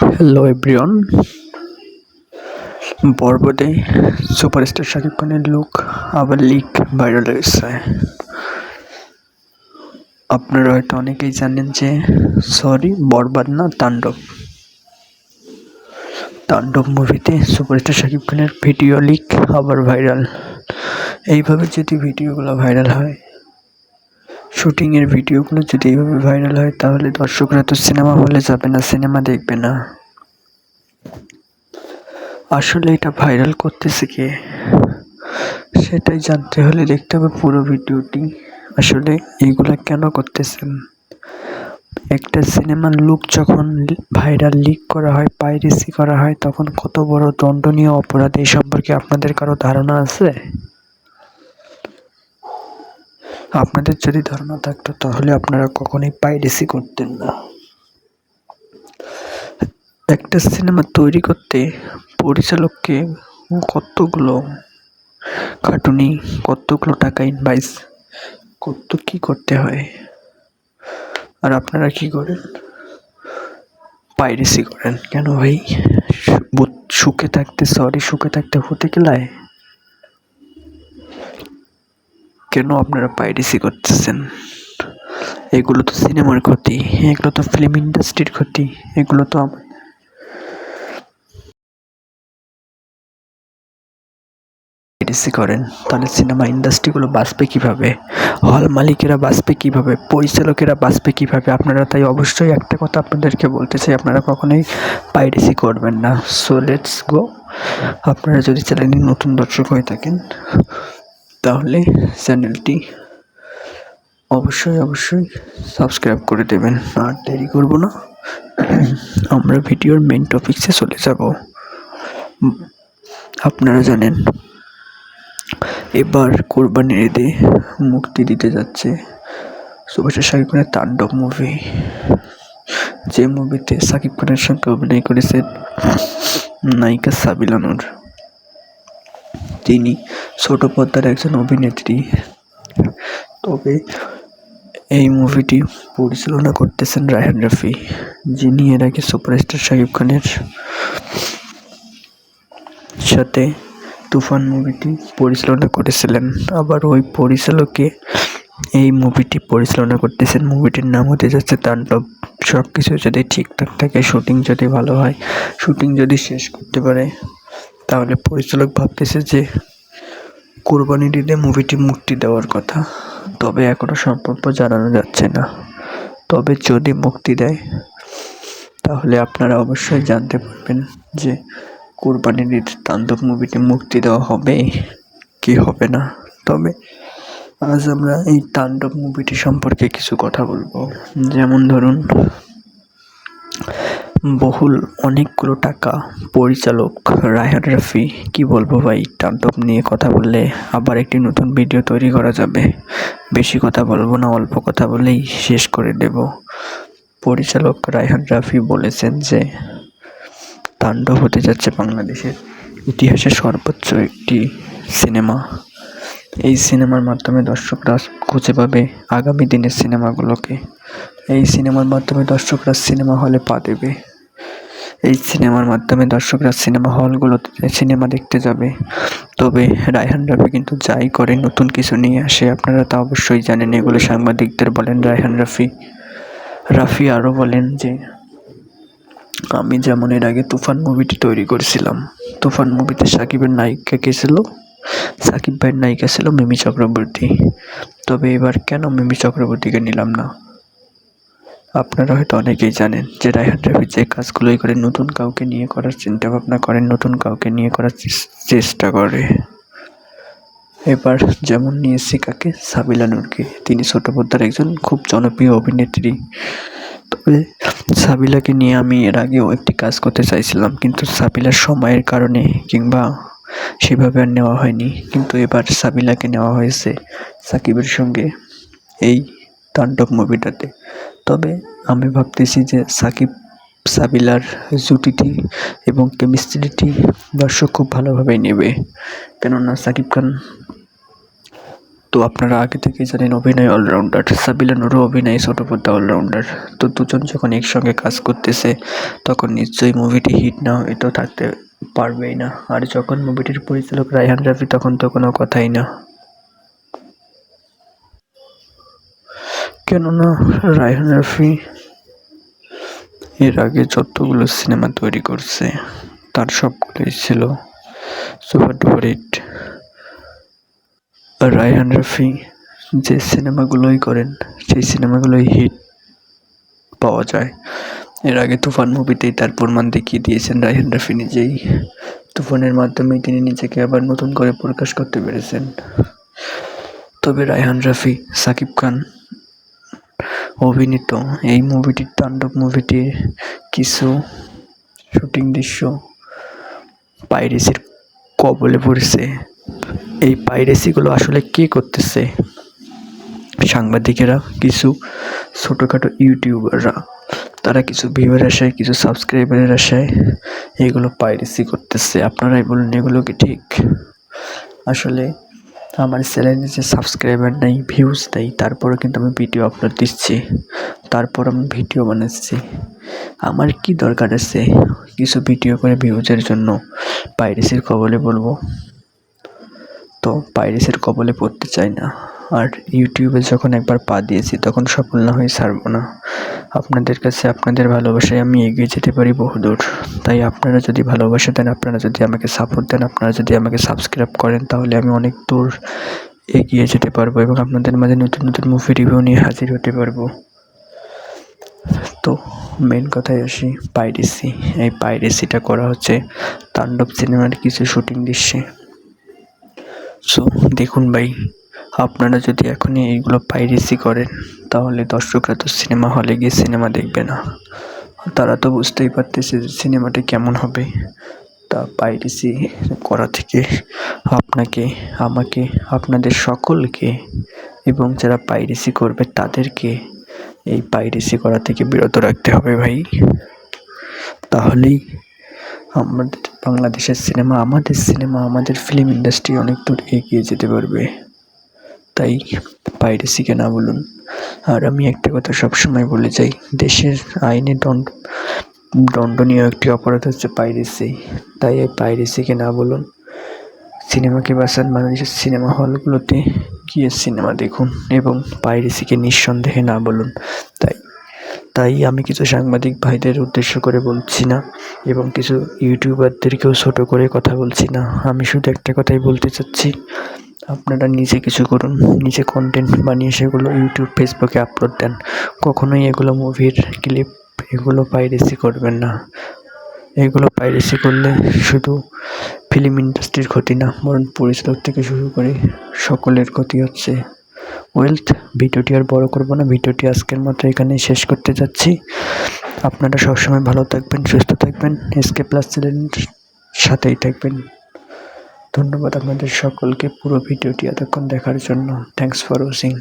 Hello everyone বরবদে superstar Shakib খানের look আবার লিক ভাইরাল হয়েছে। আপনারা হয়তো অনেকেই জানেন যে সরি বরবাদ না, তাণ্ডব। তাণ্ডব মুভিতে সুপারস্টার শাকিব খানের ভিডিও লিক আবার ভাইরাল এইভাবে যদি ভিডিওগুলো ভাইরাল হয় শুটিংয়ের ভিডিওগুলো যদি এইভাবে ভাইরাল হয়, তাহলে দর্শকরা তো সিনেমা হলে যাবে না, সিনেমা দেখবে না। আসলে এটা ভাইরাল করতেছে কে? সেটাই জানতে হলে দেখতে হবে পুরো ভিডিওটি। আসলে এইগুলা কেন করতেছেন? একটা সিনেমার লুক যখন ভাইরাল লিক করা হয় পাইরেসি করা হয়, তখন কত বড় দণ্ডনীয় অপরাধ এই সম্পর্কে আপনাদের কারও ধারণা আছে? আপনাদের যদি ধারণা থাকতো, তাহলে আপনারা কখনোই পাইরেসি করতেন না। একটা সিনেমা তৈরি করতে পরিচালককে কতগুলো খাটুনি, কতগুলো টাকা ইনভাইস কত কি করতে হয়? আর আপনারা কি করেন? পাইরেসি করেন। কেন ভাই? সুখে থাকতে সরি সুখে থাকতে হতে গেলায়? কেন আপনারা পাইরেসি করতেছেন? এগুলো তো সিনেমার ক্ষতি, এগুলো তো ফিল্ম ইন্ডাস্ট্রির ক্ষতি, এগুলো তো পাইরেসি করেন, তাহলে সিনেমা ইন্ডাস্ট্রিগুলো বাঁচবে কীভাবে? হল মালিকেরা বাঁচবে কীভাবে? পরিচালকেরা বাঁচবে কীভাবে? আপনারা তাই অবশ্যই একটা কথা আপনাদেরকে বলতে চাই, আপনারা কখনোই পাইরেসি করবেন না। সো লেটস গো আপনারা যদি চ্যানেলে নতুন দর্শক হয়ে থাকেন তাহলে চ্যানেলটি অবশ্যই অবশ্যই সাবস্ক্রাইব করে দেবেন। আর দেরি করব না। আমরা ভিডিওর মেন টপিক্সে চলে যাব। আপনারা জানেন, এবার কোরবানির ঈদে মুক্তি দিতে যাচ্ছে সুভাষের শাকিব খানের তাণ্ডব মুভি যে মুভিতে সাকিব খানের সঙ্গে অভিনয় করেছেন নায়িকা সাবিলানুর তিনি ছোট পর্দার একজন অভিনেত্রী। তবে এই মুভিটি পরিচালনা করতেছেন রায়হান রাফি, যিনি এর আগে সুপারস্টার শাকিব খানের সাথে তুফান মুভিটি পরিচালনা করেছিলেন। আবার ওই পরিচালকে এই মুভিটি পরিচালনা করতেছেন। মুভিটির নাম হতে যাচ্ছে তাণ্ডব। সব কিছু যদি ঠিকঠাক থাকে শুটিং যদি ভালো হয় শুটিং যদি শেষ করতে পারে, তাহলে পরিচালক ভাবতেছে যে কোরবানির ঈদে মুভিটি মুক্তি দেওয়ার কথা। তবে এখনও সম্পর্ক জানানো যাচ্ছে না। তবে যদি মুক্তি দেয়, তাহলে আপনারা অবশ্যই জানতে পারবেন যে কোরবানির ঈদ তাণ্ডব মুভিটি মুক্তি দেওয়া হবে কি হবে না। তবে আজ আমরা এই তাণ্ডব মুভিটি সম্পর্কে কিছু কথা বলব। যেমন ধরুন বহুল অনেকগুলো টাকা পরিচালক রায়হান রাফি, কি বলব ভাই? তাণ্ডব নিয়ে কথা বললে আবার একটি নতুন ভিডিও তৈরি করা যাবে। বেশি কথা বলব না, অল্প কথা বলেই শেষ করে দেব। পরিচালক রায়হান রাফি বলেছেন যে, তাণ্ডব হতে যাচ্ছে বাংলাদেশের ইতিহাসের সর্বোচ্চ একটি সিনেমা। এই সিনেমার মাধ্যমে দর্শকরা খুঁজে পাবে আগামী দিনের সিনেমাগুলোকে। এই সিনেমার মাধ্যমে দর্শকরা সিনেমা হলে পা দেবে। এই সিনেমার মাধ্যমে দর্শকরা সিনেমা হলগুলোতে সিনেমা দেখতে যাবে। তবে রায়হান রাফি কিন্তু যাই করে, নতুন কিছু নিয়ে আসে। আপনারা তা অবশ্যই জানেন, এগুলো সাংবাদিকদের বলেন রায়হান রাফি। রাফি আরও বলেন যে, আমি যেমন এর আগে তুফান মুভিটি তৈরি করেছিলাম, তুফান মুভিতে সাকিবের নায়িকা কে ছিল? সাকিব ভাইয়ের নায়িকা ছিল মিমি চক্রবর্তী। তবে এবার কেন মিমি চক্রবর্তীকে নিলাম না? আপনারা হয়তো অনেকেই জানেন যে রায়হান রাফি যে কাজগুলোই করে, নতুন কাউকে নিয়ে করার চিন্তা ভাবনা করেন, নতুন কাউকে নিয়ে করার চেষ্টা করে। এবার যেমন নিয়েছি কাকে সাবিলা নূরকে, তিনি ছোট একজন খুব জনপ্রিয় অভিনেত্রী। তবে সাবিলাকে নিয়ে আমি এর আগেও একটি কাজ করতে চাইছিলাম, কিন্তু সাবিলার সময়ের কারণে কিংবা সেভাবে আর নেওয়া হয়নি। কিন্তু এবার সাবিলাকে নেওয়া হয়েছে সাকিবের সঙ্গে এই তাণ্ডব মুভিটাতে। তবে আমি ভাবতেছি যে সাকিব সাবিলার জুটিটি এবং কেমিস্ট্রিটি দর্শক খুব ভালোভাবেই নেবে। কেননা সাকিব খান তো আপনারা আগে থেকেই জানেন অভিনয় অলরাউন্ডার সাবিলা নুরও অভিনয় ছোট পর্দা অলরাউন্ডার। তো দুজন যখন একসঙ্গে কাজ করতেছে, তখন নিশ্চয়ই মুভিটি হিট না এটাও থাকতে পারবেই না। আর যখন মুভিটির পরিচালক রায়হান রাফি, তখন তো কোনো কথাই না। কেননা রায়হান রাফি এর আগে যতগুলো সিনেমা তৈরি করছে, তার সবগুলোই ছিল super duper hit. Raihan Rafi যে সিনেমাগুলোই করেন, সেই সিনেমাগুলোই হিট পাওয়া যায়। এর আগে তুফান মুভিতেই তার প্রমাণ দেখিয়ে দিয়েছেন রায়হান রাফি নিজেই। তুফানের মাধ্যমে তিনি নিজেকে আবার নতুন করে প্রকাশ করতে পেরেছেন। তবে রায়হান রাফি, সাকিব খান অভিনীত। এই মুভিটির তাণ্ডব মুভিটির কিছু শুটিং দৃশ্য পাইরেসির কবলে পড়েছে। এই পাইরেসিগুলো আসলে কে করতেছে? সাংবাদিকেরা, কিছু ছোটোখাটো ইউটিউবাররা তারা কিছু ভিউয়ের আশায় কিছু সাবস্ক্রাইবারের আশায় এগুলো পাইরেসি করতেছে। আপনারাই বলুন, এগুলো কি ঠিক? আসলে আমার চ্যানেলে যে সাবস্ক্রাইবার নেই ভিউজ নেই, তারপরে কিন্তু আমি ভিডিও আপলোড দিচ্ছি। তারপর আমি ভিডিও বানাচ্ছি। আমার কি দরকার আছে? কিছু ভিডিও করে ভিউজের জন্য। পাইরেসির কবলে বলব। তো পাইরেসির কবলে পড়তে চাই না। আর ইউটিউবে যখন একবার পা দিয়েছি, তখন সফল না হয়ে ছাড়বো না। আপনাদের কাছে আপনাদের ভালোবাসায় আমি এগিয়ে যেতে পারি বহুদূর। তাই আপনারা যদি ভালোবাসা দেন, আপনারা যদি আমাকে সাপোর্ট দেন, আপনারা যদি আমাকে সাবস্ক্রাইব করেন, তাহলে আমি অনেক দূর এগিয়ে যেতে পারব এবং আপনাদের মাঝে নতুন নতুন মুভি রিভিউ নিয়ে হাজির হতে পারব। তো মেন কথায় আসি পাইরেসি এই পাইরেসিটা করা হচ্ছে তাণ্ডব সিনেমার কিছু শুটিং দৃশ্যে। সো দেখুন ভাই, আপনারা যদি এখনই এইগুলো পাইরেসি করেন, তাহলে দর্শকরা তো সিনেমা হলে গিয়ে সিনেমা দেখবে না। তারা তো বুঝতেই পারতেছে যে সিনেমাটি কেমন হবে। তা পাইরেসি করা থেকে আপনাকে, আমাকে, আপনাদের সকলকে এবং যারা পাইরেসি করবে তাদেরকে এই পাইরেসি করা থেকে বিরত রাখতে হবে ভাই। তাহলেই আমাদের বাংলাদেশের সিনেমা, আমাদের সিনেমা, আমাদের ফিল্ম ইন্ডাস্ট্রি অনেক দূর এগিয়ে যেতে পারবে। তাই পাইরেসিকে না বলুন। আর আমি একটা কথা সবসময় বলে যাই, দেশের আইনে দণ্ড, দণ্ডনীয় একটি অপরাধ হচ্ছে পাইরেসি তাই এই পাইরেসিকে না বলুন, সিনেমাকে বাঁচান। বাংলাদেশের সিনেমা হলগুলোতে গিয়ে সিনেমা দেখুন এবং পাইরেসিকে নিঃসন্দেহে না বলুন। তাই তাই আমি কিছু সাংবাদিক ভাইদের উদ্দেশ্য করে বলছি না এবং কিছু ইউটিউবারদেরকেও ছোট করে কথা বলছি না। আমি শুধু একটা কথাই বলতে চাচ্ছি। আপনারা নিজে কিছু করুন। নিজে কন্টেন্ট বানিয়ে সেগুলো ইউটিউব ফেসবুকে আপলোড দেন। কখনোই এগুলো মুভির ক্লিপ এগুলো পাইরেসি করবেন না। এগুলো পাইরেসি করলে শুধু ফিল্ম ইন্ডাস্ট্রির ক্ষতি না, বরং পরিচালক থেকে শুরু করে সকলের ক্ষতি হচ্ছে। ওয়েলথ ভিডিওটি আর বড় করব না। ভিডিওটি আজকের মতো এখানেই শেষ করতে যাচ্ছি। আপনারা সবসময় ভালো থাকবেন, সুস্থ থাকবেন। এসকে প্লাস চ্যানেলের সাথেই থাকবেন। ধন্যবাদ আপনাদের সকলকে পুরো ভিডিওটি এতক্ষণ দেখার জন্য। Thanks for watching